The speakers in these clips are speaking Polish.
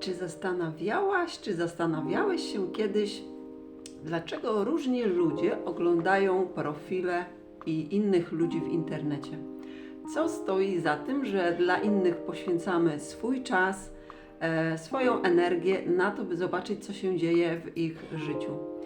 Czy zastanawiałaś, czy zastanawiałeś się kiedyś, dlaczego różni ludzie oglądają profile i innych ludzi w internecie? Co stoi za tym, że dla innych poświęcamy swój czas, e, swoją energię na to, by zobaczyć, co się dzieje w ich życiu?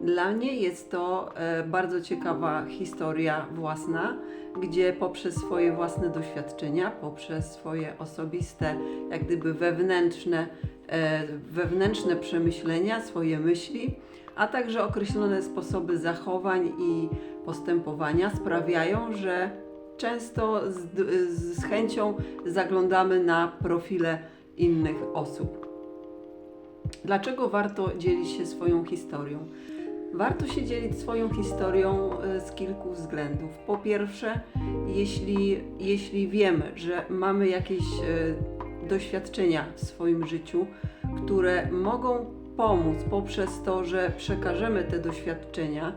Dla mnie jest to e, bardzo ciekawa historia własna, gdzie poprzez swoje własne doświadczenia, poprzez swoje osobiste, jak gdyby wewnętrzne, e, wewnętrzne przemyślenia, swoje myśli, a także określone sposoby zachowań i postępowania sprawiają, że często z, z chęcią zaglądamy na profile innych osób. Dlaczego warto dzielić się swoją historią? Warto się dzielić swoją historią e, z kilku względów. Po pierwsze, jeśli, jeśli wiemy, że mamy jakieś e, doświadczenia w swoim życiu, które mogą pomóc poprzez to, że przekażemy te doświadczenia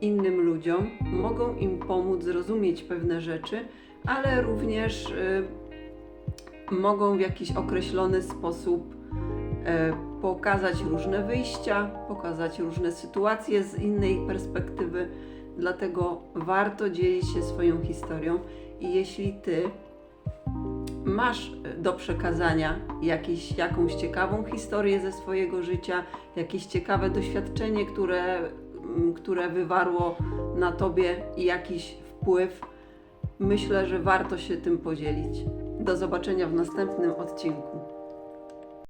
innym ludziom, mogą im pomóc zrozumieć pewne rzeczy, ale również e, mogą w jakiś określony sposób pokazać różne wyjścia, pokazać różne sytuacje z innej perspektywy. Dlatego warto dzielić się swoją historią i jeśli ty masz e, do przekazania jakieś, jakąś ciekawą historię ze swojego życia, jakieś ciekawe doświadczenie, które, mm, które wywarło na tobie jakiś wpływ, myślę, że warto się tym podzielić. Do zobaczenia w następnym odcinku.